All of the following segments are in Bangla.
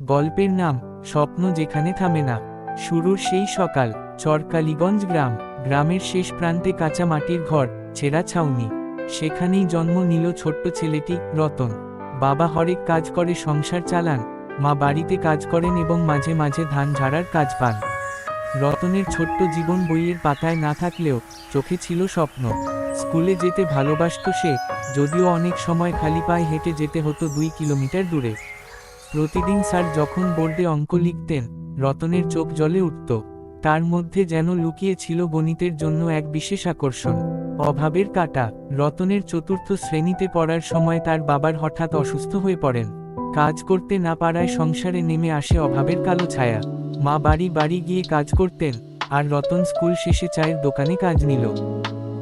গল্পের নাম, স্বপ্ন যেখানে থামে না। শুরুর সেই সকাল, চরকালীগঞ্জ গ্রাম, গ্রামের শেষ প্রান্তে কাঁচা মাটির ঘর, ছেঁড়া ছাউনি। সেখানেই জন্ম নিল ছোট্ট ছেলেটি, রতন। বাবা হরেক কাজ করে, সংসার চালান। মা বাড়িতে কাজ করেন এবং মাঝে মাঝে ধান ঝাড়ার কাজ পান। রতনের ছোট্ট জীবন বইয়ের পাতায় না থাকলেও চোখে ছিল স্বপ্ন। স্কুলে যেতে ভালোবাসত সে, যদিও অনেক সময় খালি পায়ে হেঁটে যেতে হতো দুই কিলোমিটার দূরে। প্রতিদিন স্যার যখন বোর্ডে অঙ্ক লিখতেন, রতনের চোখ জলে উঠত। তার মধ্যে যেন লুকিয়ে ছিল গণিতের জন্য এক বিশেষ আকর্ষণ। অভাবের কাটা, রতনের চতুর্থ শ্রেণীতে পড়ার সময় তার বাবার হঠাৎ অসুস্থ হয়ে পড়েন। কাজ করতে না পারায় সংসারে নেমে আসে অভাবের কালো ছায়া। মা বাড়ি বাড়ি গিয়ে কাজ করতেন, আর রতন স্কুল শেষে চায়ের দোকানে কাজ নিল।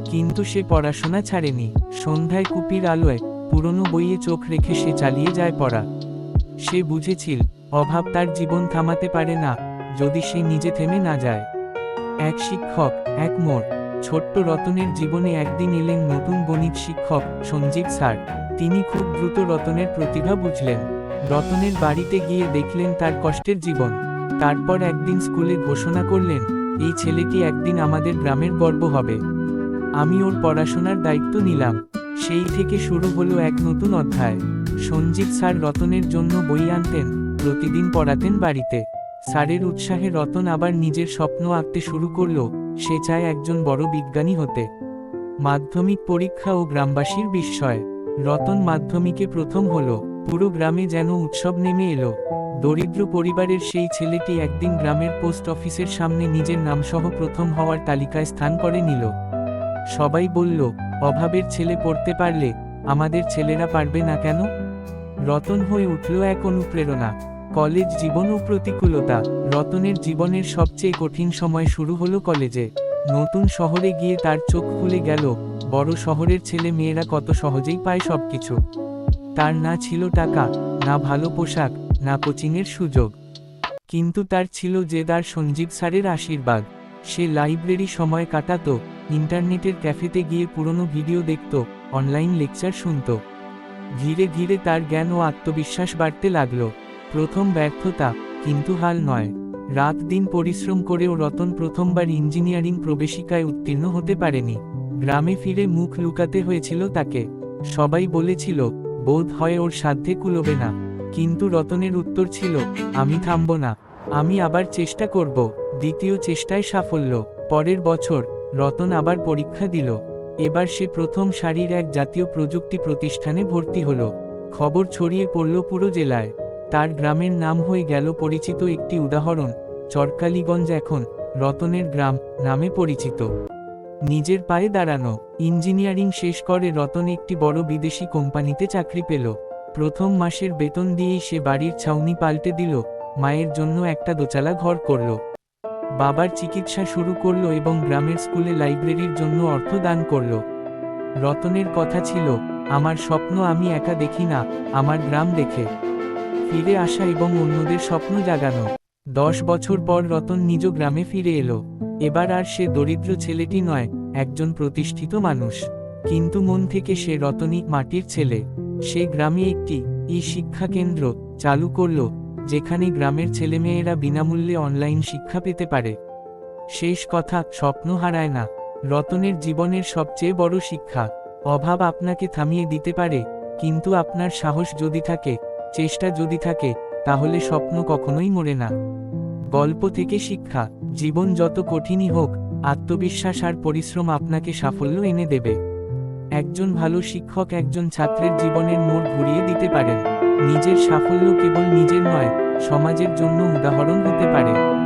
কিন্তু সে পড়াশোনা ছাড়েনি। সন্ধ্যায় কুপির আলোয় পুরনো বইয়ে চোখ রেখে সে চালিয়ে যায় পড়া। সে বুঝেছিল, অভাব তার জীবন থামাতে পারে না, যদি সে নিজে থেমে না যায়। এক শিক্ষক, এক মোড় ছোট্ট রতনের জীবনে একদিন এলেন নতুন গণিত শিক্ষক সঞ্জীব স্যার। তিনি খুব দ্রুত রতনের প্রতিভা বুঝলেন। রতনের বাড়িতে গিয়ে দেখলেন তার কষ্টের জীবন। তারপর একদিন স্কুলে ঘোষণা করলেন, এই ছেলেটি একদিন আমাদের গ্রামের গর্ব হবে। আমি ওর পড়াশোনার দায়িত্ব নিলাম। সেই থেকে শুরু হলো এক নতুন অধ্যায়। সঞ্জিত স্যার রতনের জন্য বই আনতেন, প্রতিদিন পড়াতেন বাড়িতে। স্যারের উৎসাহে রতন আবার নিজের স্বপ্ন আঁকতে শুরু করল, সে চায় একজন বড় বিজ্ঞানী হতে। মাধ্যমিক পরীক্ষা ও গ্রামবাসীর বিস্ময়। রতন মাধ্যমিকে প্রথম হলো, পুরো গ্রামে যেন উৎসব নেমে এলো। দরিদ্র পরিবারের সেই ছেলেটি একদিন গ্রামের পোস্ট অফিসের সামনে নিজের নামসহ প্রথম হওয়ার তালিকায় স্থান করে নিল। সবাই বলল, অভাবের ছেলে পড়তে পারলে আমাদের ছেলেরা পারবে না কেন? রতন হয়ে উঠল এক অনুপ্রেরণা। কলেজ জীবন ও প্রতিকূলতা। রতনের জীবনের সবচেয়ে কঠিন সময় শুরু হলো কলেজে। নতুন শহরে গিয়ে তার চোখ খুলে গেল, বড় শহরের ছেলে মেয়েরা কত সহজেই পায় সবকিছু। তার না ছিল টাকা, না ভালো পোশাক, না কোচিংয়ের সুযোগ। কিন্তু তার ছিল তার সঞ্জীব স্যারের আশীর্বাদ। সে লাইব্রেরি সময় কাটাত, ইন্টারনেটের ক্যাফেতে গিয়ে পুরনো ভিডিও দেখত, অনলাইন লেকচার শুনত। ধীরে ধীরে তার জ্ঞান ও আত্মবিশ্বাস বাড়তে লাগল। প্রথম ব্যর্থতা, কিন্তু হাল নয়। রাত দিন পরিশ্রম করেও রতন প্রথমবার ইঞ্জিনিয়ারিং প্রবেশিকায় উত্তীর্ণ হতে পারেনি। গ্রামে ফিরে মুখ লুকাতে হয়েছিল তাকে। সবাই বলেছিল, বোধ হয় ওর সাধ্যে কুলোবে না। কিন্তু রতনের উত্তর ছিল, আমি থামব না। আমি আবার চেষ্টা করব। দ্বিতীয় চেষ্টায় সাফল্য। পরের বছর, রতন আবার পরীক্ষা দিল। এবার সে প্রথম সারির এক জাতীয় প্রযুক্তি প্রতিষ্ঠানে ভর্তি হল। খবর ছড়িয়ে পড়ল পুরো জেলায়। তার গ্রামের নাম হয়ে গেল পরিচিত একটি উদাহরণ, চরকালীগঞ্জ এখন, রতনের গ্রাম, নামে পরিচিত। নিজের পায়ে দাঁড়ানো, ইঞ্জিনিয়ারিং শেষ করে রতন একটি বড় বিদেশি কোম্পানিতে চাকরি পেল। প্রথম মাসের বেতন দিয়েই সে বাড়ির ছাউনি পাল্টে দিল, মায়ের জন্য একটা দোচালা ঘর করল। বাবার চিকিৎসা শুরু করল এবং গ্রামের স্কুলে লাইব্রেরির জন্য অর্থ দান করল। রতনের কথা ছিল, আমার স্বপ্ন আমি একা দেখি না, আমার গ্রাম দেখে। ফিরে আসা এবং অন্যদের স্বপ্ন জাগানো। দশ বছর পর রতন নিজ গ্রামে ফিরে এলো। এবার আর সে দরিদ্র ছেলেটি নয়, একজন প্রতিষ্ঠিত মানুষ। কিন্তু মন থেকে সে রতনী মাটির ছেলে। সে গ্রামে একটি ই শিক্ষা কেন্দ্র চালু করল যেখানে গ্রামের ছেলেমেয়েরা বিনামূল্যে অনলাইন শিক্ষা পেতে পারে। শেষ কথা, স্বপ্ন হারায় না। রতনের জীবনের সবচেয়ে বড় শিক্ষা। অভাব আপনাকে থামিয়ে দিতে পারে, কিন্তু আপনার সাহস যদি থাকে, চেষ্টা যদি থাকে, তাহলে স্বপ্ন কখনোই মরে না। গল্প থেকে শিক্ষা। জীবন যত কঠিনই হোক, আত্মবিশ্বাস আর পরিশ্রম আপনাকে সাফল্য এনে দেবে। একজন ভালো শিক্ষক একজন ছাত্রের জীবনের মোড় ঘুরিয়ে দিতে পারেন। নিজের সাফল্য কেবল নিজের নয়, সমাজের জন্য উদাহরণ হতে পারে।